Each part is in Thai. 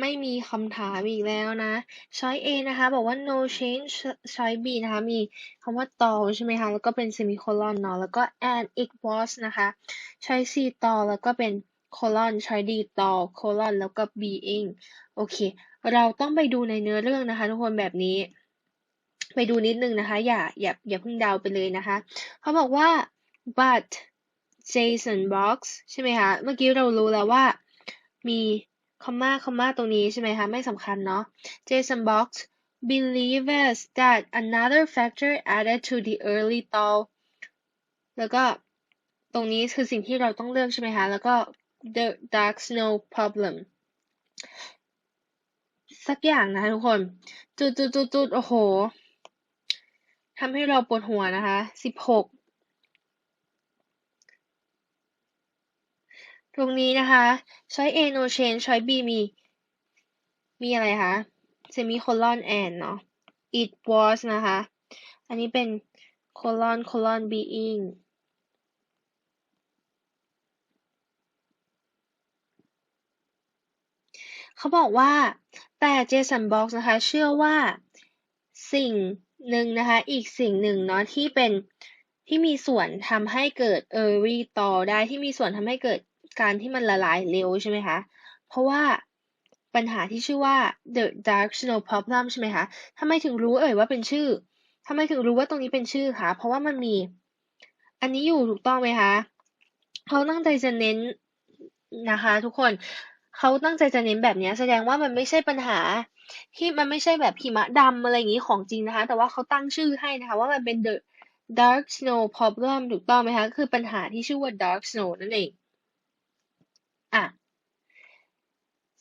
ไม่มีคำถามอีกแล้วนะ ช้อย A นะคะ บอกว่า no change ช้อย B นะคะ มีคำว่า ต่อใช่ไหมคะ แล้วก็เป็น semicolon เนาะ แล้วก็ and it was นะคะ ช้อย C ต่อ แล้วก็เป็น colon ช้อย D ต่อ colon แล้วก็ being โอเค เราต้องไปดูในเนื้อเรื่องนะคะ ทุกคนแบบนี้ ไปดูนิดนึงนะคะ อย่า อย่า อย่าเพิ่งเดาไปเลยนะคะ เขาบอกว่า but Jason box ใช่ไหมคะ เมื่อกี้เรารู้แล้วว่ามี คอมมาคอมมาตรงนี้ใช่ไหมคะ ไม่สำคัญเนาะ Jason box believes that another factor added to the early thaw แล้วก็ตรงนี้คือสิ่งที่เราต้องเลือกใช่ไหมคะ แล้วก็ the dark snow problem สักอย่างนะคะทุกคน จุดจุดจุดจุดโอ้โหทำให้เราปวดหัวนะคะสิบหก ตรงนี้นะคะ ช้อย A no change ช้อย B มี มีอะไรคะ semicolon and เนาะ it was นะคะ อันนี้เป็น colon colon being เขาบอกว่าแต่ Jason Box นะคะ เชื่อว่าสิ่งหนึ่งนะคะ อีกสิ่งหนึ่งเนาะที่เป็นที่มีส่วนทำให้เกิด early thaw ได้ที่มีส่วนทำให้เกิด การที่มันละลายเร็วใช่ไหมคะ เพราะว่าปัญหาที่ชื่อว่า the dark snow problem ใช่ไหมคะทำไมถึงรู้เอ่ยว่าเป็นชื่อทำไมถึงรู้ว่าตรงนี้เป็นชื่อคะ เพราะว่ามันมี อันนี้อยู่ถูกต้องไหมคะ เขาตั้งใจจะเน้นนะคะ ทุกคน เขาตั้งใจจะเน้นแบบนี้แสดงว่ามันไม่ใช่ปัญหาที่มันไม่ใช่แบบหิมะดำอะไรอย่างนี้ของจริงนะคะ แต่ว่าเขาตั้งชื่อให้นะคะว่ามันเป็น the dark snow problem ถูกต้องไหมคะ คือปัญหาที่ชื่อว่า dark snow นั่นเอง อะ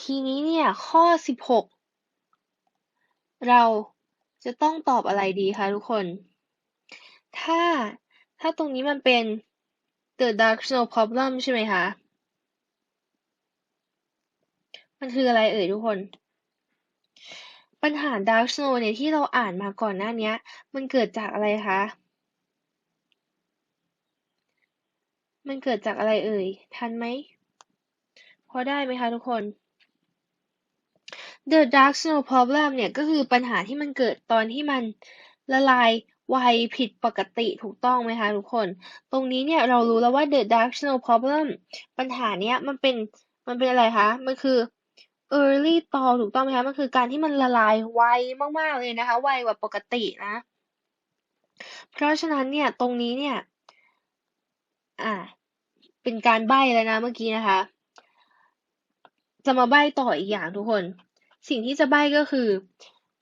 ทีนี้เนี่ย ข้อ16เราจะต้องตอบอะไรดีคะทุกคน ถ้าถ้าตรงนี้มันเป็น the dark snow problem ใช่ไหมคะ มันคืออะไรเอ่ยทุกคน ปัญหา dark snow เนี่ยที่เราอ่านมาก่อนหน้านี้ มันเกิดจากอะไรคะ มันเกิดจากอะไรเอ่ย ทันไหม พอได้ไหมคะทุกคน The dark snow problem เนี่ยก็คือปัญหาที่มันเกิดตอนที่มันละลายไวผิดปกติถูกต้องไหมคะทุกคน ตรงนี้เนี่ยเรารู้แล้วว่า the dark snow problem ปัญหาเนี้ยมันเป็นมันเป็นอะไรคะ มันคือ early thaw ถูกต้องไหมคะ มันคือการที่มันละลายไวมากๆเลยนะคะ ไวกว่าปกตินะ เพราะฉะนั้นเนี่ยตรงนี้เนี่ย อ่า เป็นการใบ้แล้วนะเมื่อกี้นะคะ จะมาใบ้ต่ออีกอย่างทุกคน สิ่งที่จะใบ้ก็คือ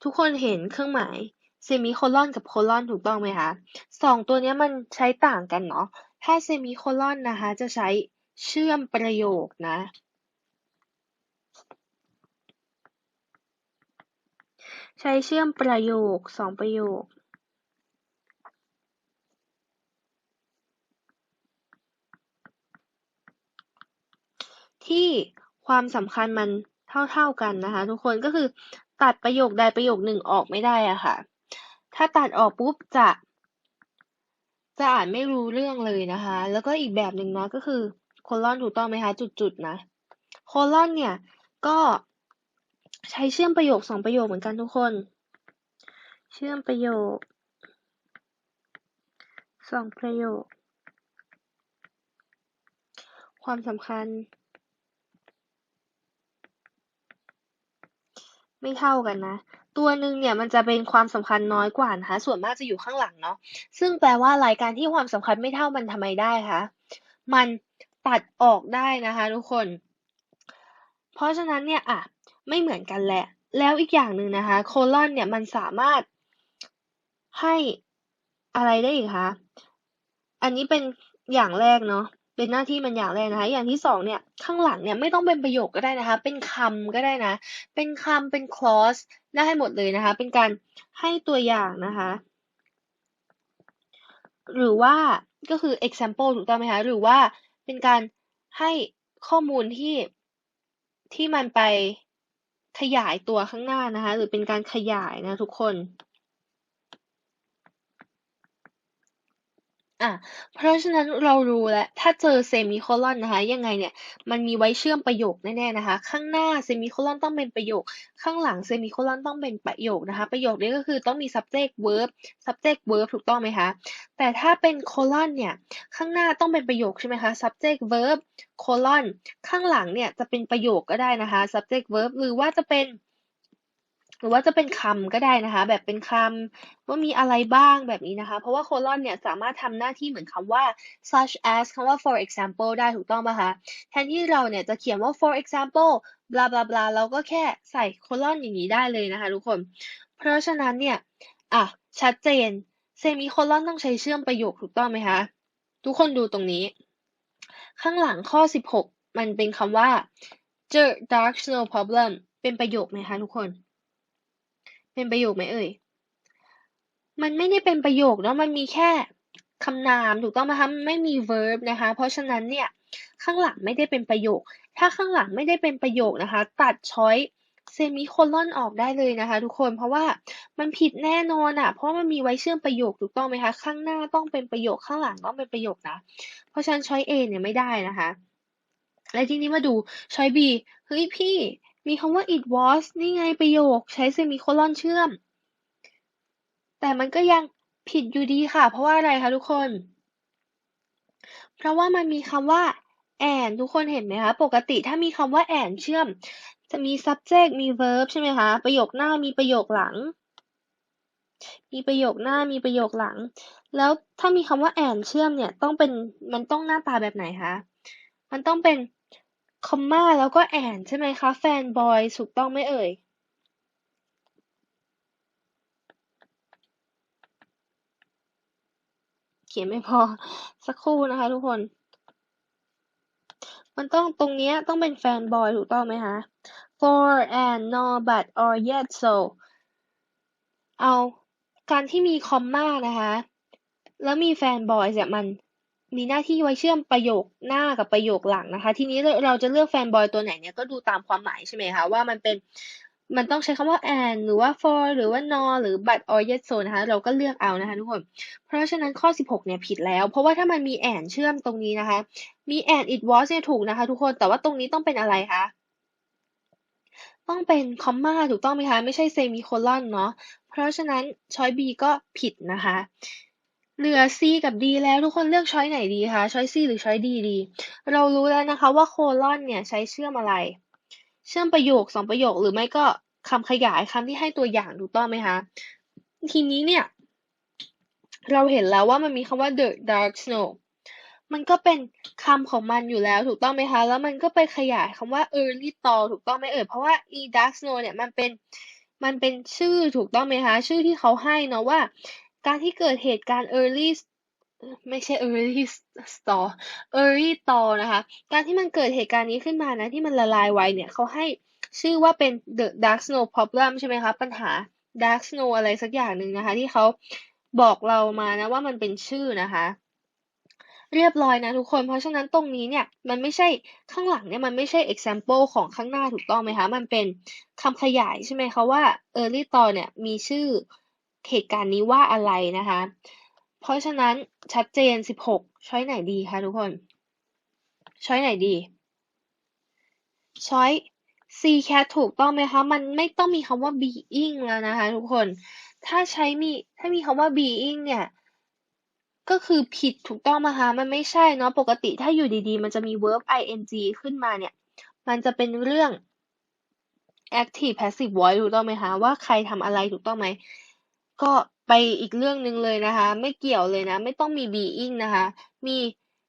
ทุกคนเห็นเครื่องหมายเซมิโคลอนกับโคลอนถูกต้องไหมคะสองตัวนี้มันใช้ต่างกันเนาะถ้าเซมิโคลอนนะคะ จะใช้เชื่อมประโยคนะ ใช้เชื่อมประโยคสองประโยค ที่ ความสำคัญมันเท่าๆกันนะคะ ทุกคนก็คือตัดประโยคใดประโยคหนึ่งออกไม่ได้อะค่ะ ถ้าตัดออกปุ๊บจะ จะอ่านไม่รู้เรื่องเลยนะคะ แล้วก็อีกแบบหนึ่งนะก็คือโคลอนถูกต้องไหมคะ จุดๆนะโคลอนเนี่ยก็ใช้เชื่อมประโยคสองประโยคเหมือนกันทุกคน เชื่อมประโยคสองประโยค ความสำคัญ ไม่เท่ากันนะ ตัวหนึ่งเนี่ยมันจะเป็นความสำคัญน้อยกว่านะคะส่วนมากจะอยู่ข้างหลังเนาะซึ่งแปลว่ารายการที่ความสำคัญไม่เท่ามันทำไมได้คะมันตัดออกได้นะคะทุกคน เพราะฉะนั้นเนี่ยอะไม่เหมือนกันแหละ แล้วอีกอย่างหนึ่งนะคะโคลอนเนี่ยมันสามารถให้อะไรได้อีกคะอันนี้เป็นอย่างแรกเนาะ เป็นหน้าที่มันอย่างแรกนะคะ อย่างที่สองเนี่ยข้างหลังเนี่ยไม่ต้องเป็นประโยคก็ได้นะคะ เป็นคำก็ได้นะ เป็นคำเป็น clause ได้หมดเลยนะคะ เป็นการให้ตัวอย่างนะคะ หรือว่าก็คือ example ถูกต้องไหมคะ หรือว่าเป็นการให้ข้อมูลที่ที่มันไปขยายตัวข้างหน้านะคะ หรือเป็นการขยายนะทุกคน อะ เพราะฉะนั้นเรารู้แล้ว ถ้าเจอเซมิโคลอนนะคะ ยังไงเนี่ย มันมีไว้เชื่อมประโยคแน่ๆนะคะ ข้างหน้าเซมิโคลอนต้องเป็นประโยค ข้างหลังเซมิโคลอนต้องเป็นประโยคนะคะ ประโยคนี้ก็คือต้องมี subject verb subject verb ถูกต้องไหมคะ แต่ถ้าเป็นโคลอนเนี่ย ข้างหน้าต้องเป็นประโยคใช่ไหมคะ subject verb โคลอน ข้างหลังเนี่ยจะเป็นประโยคก็ได้นะคะ subject verb หรือว่าจะเป็น หรือว่าจะเป็นคำก็ได้นะคะ แบบเป็นคำว่ามีอะไรบ้างแบบนี้นะคะ เพราะว่าโคลอนเนี่ยสามารถทำหน้าที่เหมือนคำว่า such as คำว่า for example ได้ถูกต้องไหมคะแทนที่เราเนี่ยจะเขียนว่า for example blah blah blah เราก็แค่ใส่โคลอนอย่างนี้ได้เลยนะคะทุกคน เพราะฉะนั้นเนี่ยอะชัดเจนเซมิโคลอนต้องใช้เชื่อมประโยคถูกต้องไหมคะ ทุกคนดูตรงนี้ ข้างหลังข้อ 16 มันเป็นคำว่า the dark snow problem เป็นประโยคไหมคะทุกคน เป็นประโยคไหมเอ่ย มันไม่ได้เป็นประโยคเนาะ มันมีแค่คำนามถูกต้องไหมคะไม่มี verb นะคะ เพราะฉะนั้นเนี่ยข้างหลังไม่ได้เป็นประโยค ถ้าข้างหลังไม่ได้เป็นประโยคนะคะ ตัดช้อยเซมิโคลอนออกได้เลยนะคะทุกคน เพราะว่ามันผิดแน่นอนอะ เพราะมันมีไว้เชื่อมประโยคถูกต้องไหมคะ ข้างหน้าต้องเป็นประโยค ข้างหลังต้องเป็นประโยคนะ เพราะฉะนั้นช้อย A เนี่ยไม่ได้นะคะ และทีนี้มาดูช้อย B เฮ้ยพี่ มีคำว่า it was นี่ไงประโยคใช้เซมิโคลอนเชื่อม แต่มันก็ยังผิดอยู่ดีค่ะ เพราะว่าอะไรคะทุกคน เพราะว่ามันมีคำว่า and ทุกคนเห็นไหมคะ ปกติถ้ามีคำว่า and เชื่อม จะมี subject มี verb ใช่ไหมคะ ประโยคหน้ามีประโยคหลัง มีประโยคหน้ามีประโยคหลัง แล้วถ้ามีคำว่า and เชื่อมเนี่ยต้องเป็นมันต้องหน้าตาแบบไหนคะ มันต้องเป็น คอมมาแล้วก็ and ใช่ไหมคะ แฟนบอย ถูกต้องไหมเอ่ยเขียนไม่พอ สักครู่นะคะทุกคน มันต้องตรงนี้ต้องเป็นแฟนบอยถูกต้องไหมคะ for and no but or yet so เอาการที่มีคอมมานะคะ แล้วมีแฟนบอยเนี่ยมัน มีหน้าที่ไว้เชื่อมประโยคหน้ากับประโยคหลังนะคะ ทีนี้เราจะเลือกแฟนบอยตัวไหนเนี่ยก็ดูตามความหมายใช่ไหมคะว่ามันเป็นมันต้องใช้คำว่า and หรือว่า for หรือว่า no หรือ but or yet so นะคะ เราก็เลือกเอานะคะทุกคน เพราะฉะนั้นข้อ 16 เนี่ยผิดแล้ว เพราะว่าถ้ามันมี and เชื่อมตรงนี้นะคะ มี and it was เนี่ยถูกนะคะทุกคน แต่ว่าตรงนี้ต้องเป็นอะไรคะ ต้องเป็นคอมมาถูกต้องไหมคะ ไม่ใช่เซมิโคลอนเนาะ เพราะฉะนั้นช้อย B ก็ผิดนะคะ เหลือ C กับ D แล้วทุกคนเลือกช้อยไหนดีคะช้อย C หรือช้อย D ดี เรารู้แล้วนะคะว่าโคลอนเนี่ยใช้เชื่อมอะไร เชื่อมประโยคสองประโยคหรือไม่ก็คำขยายคำที่ให้ตัวอย่างถูกต้องไหมคะทีนี้เนี่ยเราเห็นแล้วว่ามันมีคำว่า the dark snow มันก็เป็นคำของมันอยู่แล้วถูกต้องไหมคะ แล้วมันก็ไปขยายคำว่า early thaw ถูกต้องไหมเอ่ย เพราะว่า e dark snow เนี่ยมันเป็นมันเป็นชื่อถูกต้องไหมคะ ชื่อที่เขาให้เนาะว่า การที่เกิดเหตุการณ์ early ไม่ใช่ early thaw early thaw นะคะ การที่มันเกิดเหตุการณ์นี้ขึ้นมานะที่มันละลายไวเนี่ยเขาให้ชื่อว่าเป็น the dark snow problem ใช่ไหมคะ ปัญหา dark snow อะไรสักอย่างหนึ่งนะคะ ที่เขาบอกเรามานะว่ามันเป็นชื่อนะคะ เรียบร้อยนะทุกคน เพราะฉะนั้นตรงนี้เนี่ยมันไม่ใช่ข้างหลังเนี่ยมันไม่ใช่ example ของข้างหน้าถูกต้องไหมคะ มันเป็นคำขยายใช่ไหมคะว่า early thaw เนี่ยมีชื่อ เหตุการณ์นี้ว่าอะไรนะคะ เพราะฉะนั้นชัดเจน 16 ช้อยไหนดีคะทุกคน ช้อยไหนดี ช้อย C cat ถูกต้องไหมคะ มันไม่ต้องมีคำว่า being แล้วนะคะทุกคน ถ้าใช้มี ถ้ามีคำว่า being เนี่ย ก็คือผิดถูกต้องไหมคะ มันไม่ใช่เนาะ ปกติถ้าอยู่ดีๆ มันจะมี verb ing ขึ้นมาเนี่ย มันจะเป็นเรื่อง active passive voice ถูกต้องไหมคะ ว่าใครทำอะไรถูกต้องไหม ก็ไปอีกเรื่องหนึ่งเลยนะคะ ไม่เกี่ยวเลยนะ ไม่ต้องมี being นะคะ มี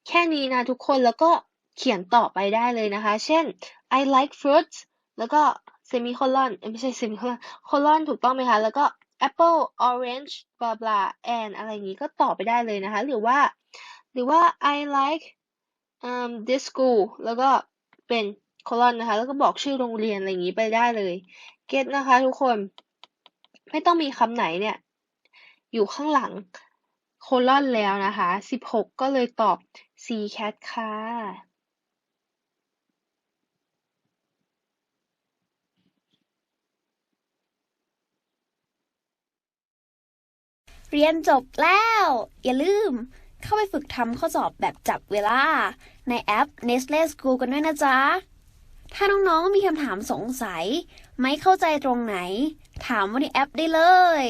แค่นี้นะทุกคนแล้วก็เขียนต่อไปได้เลยนะคะ เช่น I like fruits แล้วก็ semicolon ไม่ใช่ semicolon colon ถูกต้องไหมคะ แล้วก็ apple orange blah blah and อะไรอย่างนี้ก็ต่อไปได้เลยนะคะ หรือว่า หรือว่า I like อืม this school แล้วก็เป็น colon นะคะ แล้วก็บอกชื่อโรงเรียนอะไรอย่างนี้ไปได้เลย get นะคะทุกคน ไม่ต้องมีคำไหนเนี่ย อยู่ข้างหลัง colon แล้วนะคะสิบหกก็เลยตอบ C cat ค่ะเรียนจบแล้ว อย่าลืม เข้าไปฝึกทำข้อสอบแบบจับเวลา ในแอป Nestle School กันด้วยนะจ๊ะ ถ้าน้องๆมีคำถามสงสัย ไม่เข้าใจตรงไหน ถามว่าในแอปได้เลย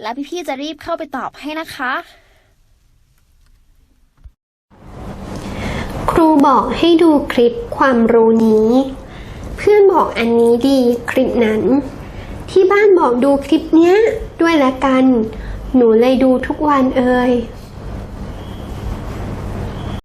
แล้วพี่ๆจะรีบเข้าไปตอบให้นะคะ ครูบอกให้ดูคลิปความรู้นี้ เพื่อนบอกอันนี้ดีคลิปนั้น ที่บ้านบอกดูคลิปเนี้ยด้วยละกัน หนูเลยดูทุกวันเอ่ย